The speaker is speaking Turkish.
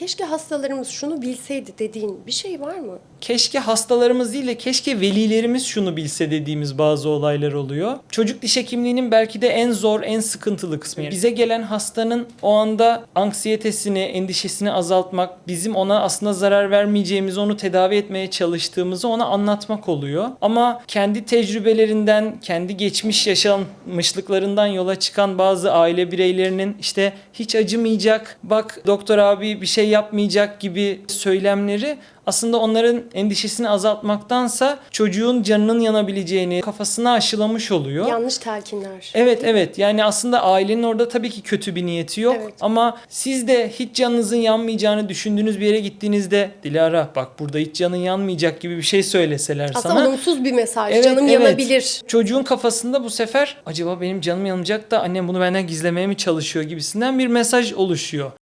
keşke hastalarımız şunu bilseydi dediğin bir şey var mı? keşke hastalarımız değil de keşke velilerimiz şunu bilse dediğimiz bazı olaylar oluyor. Çocuk diş hekimliğinin belki de en zor, en sıkıntılı kısmı. Bize gelen hastanın o anda anksiyetesini, endişesini azaltmak, bizim ona aslında zarar vermeyeceğimizi, onu tedavi etmeye çalıştığımızı ona anlatmak oluyor. Ama kendi tecrübelerinden, kendi geçmiş yaşanmışlıklarından yola çıkan bazı aile bireylerinin işte hiç acımayacak, bak doktor abi bir şey yapmayacak gibi söylemleri aslında onların endişesini azaltmaktansa çocuğun canının yanabileceğini kafasına aşılamış oluyor. Yanlış telkinler. Evet evet yani aslında ailenin orada tabii ki kötü bir niyeti yok Evet. ama siz de hiç canınızın yanmayacağını düşündüğünüz bir yere gittiğinizde Dilara bak burada hiç canın yanmayacak gibi bir şey söyleseler Aslında sana. olumsuz bir mesaj. Evet, Canım evet. yanabilir. Çocuğun kafasında bu sefer acaba benim canım yanacak da annem bunu benden gizlemeye mi çalışıyor gibisinden bir mesaj oluşuyor.